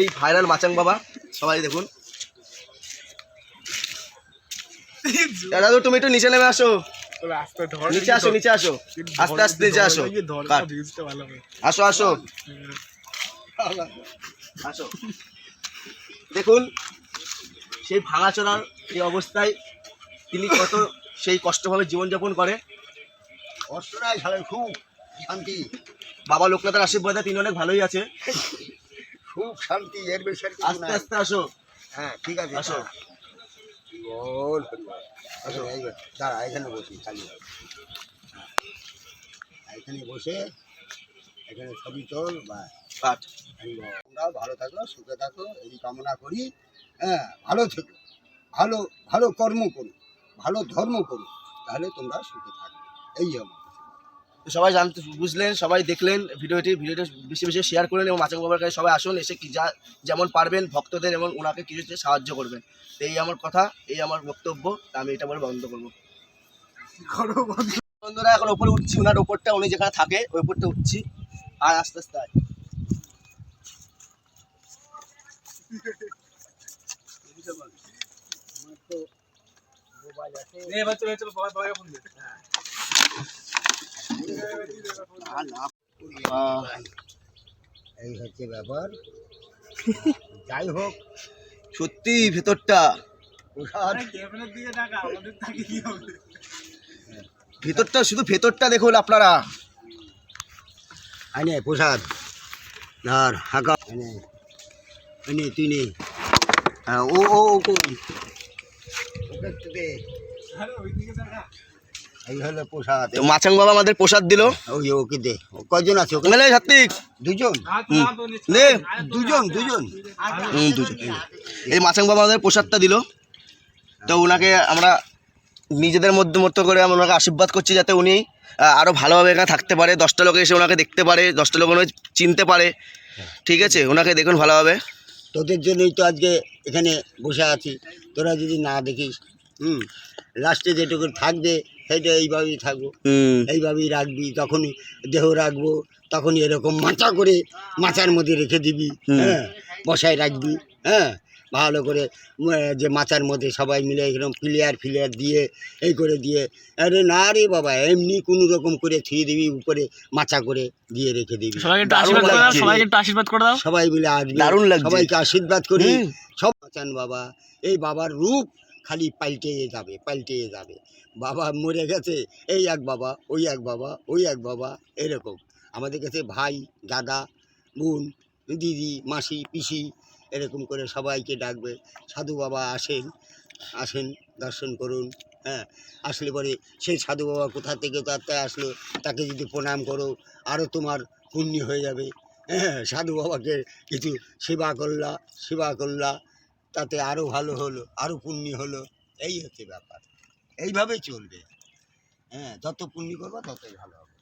এই ভাইরাল মাচাং বাবা সবাই দেখুন। দাদু তুমি একটু নিচে নেমে আসো। নিচে আসো নিচে আসো। আস্তে আস্তে নিচে আসো। আসো আসো। আসো। দেখুন সেই ভাঙাচোরার এই অবস্থায় তিনি কত সেই কষ্টভাবে জীবনযাপন করে। অষ্টরাই সালে খুব শান্তি। বাবা লোকনাথের আশীর্বাদে তিনি অনেক ভালোই আছে। খুব শান্তি এর বেশি আর কিছু আস্তে নাই। আস্তে আসো। হ্যাঁ ঠিক আছে আসো। বল আসো। এইবার দাঁড়া এখানে বসি খালি। হ্যাঁ। এখানে বসে এখানে ছবি তোল বা কাট তোমরা ভালো থাকো সুখে থাকো এই কামনা করি। হ্যাঁ ভালো থেকো। ভালো ভালো কর্ম করো ভালো ধর্ম করো তাহলে তোমরা সুখে থাকবে। এই আমার। সবাই জানতে বুঝলেন সবাই দেখলেন ভিডিওটি। ভিডিওটি বেশি বেশি শেয়ার করলেন এবং মাচাং বাবার কাছে সবাই আসুন এসে কি যা যেমন পারবেন ভক্তদের এবং ওনাকে কিছু সাহায্য করবেন। তো এই আমার কথা এই আমার বক্তব্য। আমি এটা বলে বন্ধ করব। বন্ধুরা এখন ওপরে উঠছি ওনার ওপরটা উনি যেখানে থাকে ওই ওপরটা উঠছি। আর আস্তে আস্তে আয়। এবার চলে চলো সবাই সবাই ফোন এই হচ্ছে ব্যাপার। যাই হোক। সত্যি ভেতরটা। প্রসাদ ক্যামেরার দিকে টাকা আমাদের তাকে কি হবে? ভেতরটা শুধু ভেতরটা দেখুন আপনারা। আনে প্রসাদ। আর হাঁকা। এনে তুই নে। হ্যাঁ ও ও ও ওকে দে এই হলো প্রসাদ। তো মাচাং বাবা আমাদের প্রসাদ দিল। ওই ওকে দে। ও কয়জন আছে ওকে? মেলে সাত্বিক দুজন? নে দুজন দুজন। হুম, দুজন। এই মাচাং বাবা আমাদের প্রসাদটা দিল। তো ওনাকে আমরা নিজেদের মধ্যে মতো করে আমরা ওনাকে আশীর্বাদ করছি যাতে উনি আহ, আরও ভালোভাবে এখানে থাকতে পারে। দশটা লোক এসে ওনাকে দেখতে পারে। দশটা লোক ওনাকে চিনতে পারে। ঠিক আছে? ওনাকে দেখুন ভালোভাবে। তোদের জন্যই তো আজকে এখানে বসে আছি। তোরা যদি না দেখিস হুম লাস্টে যেটুকু থাকবে সেটা এইভাবেই থাকব। এইভাবেই রাখবি তখনই দেহ রাখব তখনই এরকম মাচা করে মাচার মধ্যে রেখে দিবি হ্যাঁ বসায় রাখবি হ্যাঁ ভালো করে যে মাচার মধ্যে সবাই মিলে এরকম প্লেয়ার ফিলিয়ার দিয়ে এই করে দিয়ে আরে না রে বাবা এমনি কোনো রকম করে থুয়ে দিবি উপরে মাচা করে দিয়ে রেখে দিবি। সবাইকে একটু দারুণ আশীর্বাদ করে দাও লাগছে। সবাইকে একটু আশীর্বাদ করে দাও। সবাই মিলে আসবে। সবাইকে আশীর্বাদ করি। সব মাচান বাবা এই বাবার রূপ খালি পাল্টে যাবে পাল্টে যাবে। বাবা মরে গেছে, এই এক বাবা, ওই এক বাবা, ওই এক বাবা, এরকম। আমাদের কাছে ভাই, দাদা, বোন, দিদি, মাসি, পিসি, এরকম করে সবাইকে ডাকবে। সাধু বাবা আসেন আসেন, দর্শন করুন হ্যাঁ। আসলে পরে সেই সাধু বাবা কোথা থেকে তাতে আসলো, তাকে যদি প্রণাম করো আরও তোমার পুণ্য হয়ে যাবে। হ্যাঁ সাধু বাবাকে কিছু সেবা করলা সেবা করলা তাতে আরও ভালো হলো আরও পুণ্যি হলো, এই হচ্ছে ব্যাপার। এইভাবে চলবে। হ্যাঁ যত পুণ্যি করব ততই ভালো হবে।